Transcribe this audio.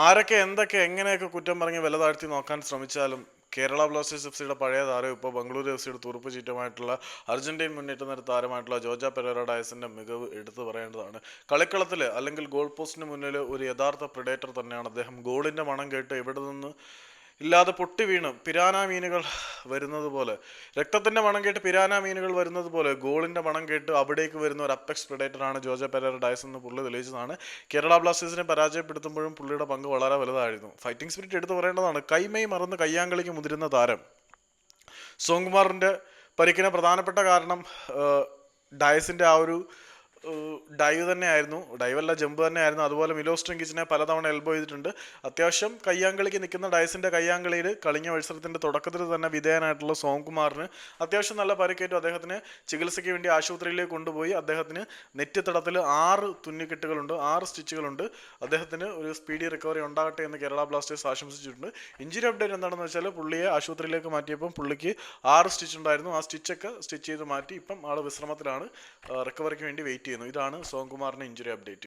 ആരൊക്കെ എന്തൊക്കെ എങ്ങനെയൊക്കെ കുറ്റം പറഞ്ഞ് വില താഴ്ത്തി നോക്കാൻ ശ്രമിച്ചാലും കേരള ബ്ലാസ്റ്റേഴ്സ് എഫ് സിയുടെ പഴയ താരം ഇപ്പോൾ ബംഗളൂരു എഫ് സിയുടെ തുറുപ്പ് ചീറ്റമായിട്ടുള്ള അർജന്റീൻ മുന്നേറ്റ നിര താരമായിട്ടുള്ള ജോജ പെരേറ ഡയസിന്റെ മികവ് എടുത്തു പറയേണ്ടതാണ്. കളിക്കളത്തിൽ അല്ലെങ്കിൽ ഗോൾ പോസ്റ്റിന് മുന്നിൽ ഒരു യഥാർത്ഥ പ്രിഡേറ്റർ തന്നെയാണ്. അദ്ദേഹം ഗോളിന്റെ മണം കേട്ട് എവിടെ നിന്ന് ഇല്ലാതെ പൊട്ടി വീണ് പിരാന മീനുകൾ വരുന്നത് പോലെ രക്തത്തിന്റെ മണം കേട്ട് പിരാന മീനുകൾ വരുന്നത് പോലെ ഗോളിന്റെ മണം കേട്ട് അവിടേക്ക് വരുന്ന ഒരു അപ്പെക്സ് പ്രഡേറ്ററാണ് ജോജ പെരേറ ഡയസ് എന്ന് പുള്ളി തെളിയിച്ചതാണ്. കേരള ബ്ലാസ്റ്റേഴ്സിനെ പരാജയപ്പെടുത്തുമ്പോഴും പുള്ളിയുടെ പങ്ക് വളരെ വലുതായിരുന്നു. ഫൈറ്റിംഗ് സ്പിരിറ്റ് എടുത്തു പറയേണ്ടതാണ് കൈമൈ മറന്ന് കയ്യാങ്കളിക്ക് മുതിരുന്ന താരം. സോങ്കുമാറിന്റെ പരിക്കിന് പ്രധാനപ്പെട്ട കാരണം ഡയസിന്റെ ആ ഒരു ഡൈവ് തന്നെയായിരുന്നു. ഡൈവ് അല്ല ജമ്പ് തന്നെയായിരുന്നു. അതുപോലെ മിലോസ് ട്രിങ്കിച്ചിനെ പലതവണ എൽബോ ചെയ്തിട്ടുണ്ട്. അത്യാവശ്യം കയ്യാങ്കളിക്ക് നിൽക്കുന്ന ഡയസിന്റെ കയ്യാങ്കളിയിൽ കളിഞ്ഞ മത്സരത്തിന്റെ തുടക്കത്തിൽ തന്നെ വിധേയനായിട്ടുള്ള സോംകുമാറിന് അത്യാവശ്യം നല്ല പരിക്കേറ്റു. അദ്ദേഹത്തിന് ചികിത്സയ്ക്ക് വേണ്ടി ആശുപത്രിയിലേക്ക് കൊണ്ടുപോയി. അദ്ദേഹത്തിന് നെറ്റിത്തടത്തിൽ ആറ് തുന്നിക്കെട്ടുകളുണ്ട് ആറ് സ്റ്റിച്ചുകളുണ്ട്. അദ്ദേഹത്തിന് ഒരു സ്പീഡി റിക്കവറി ഉണ്ടാകട്ടെ എന്ന് കേരള ബ്ലാസ്റ്റേഴ്സ് ആശംസിച്ചിട്ടുണ്ട്. ഇഞ്ചുറി അപ്ഡേറ്റ് എന്താണെന്ന് വെച്ചാൽ പുള്ളിയെ ആശുപത്രിയിലേക്ക് മാറ്റിയപ്പോൾ പുള്ളിക്ക് ആറ് സ്റ്റിച്ച് ഉണ്ടായിരുന്നു. ആ സ്റ്റിച്ചൊക്കെ സ്റ്റിച്ച് ചെയ്ത് മാറ്റി ഇപ്പം ആൾ വിശ്രമത്തിലാണ്. റിക്കവറിക്ക് വേണ്ടി വെയിറ്റ് ചെയ്യുന്നു. ഇതാണ് സോംകുമാറിന്റെ ഇഞ്ചുറി അപ്ഡേറ്റ്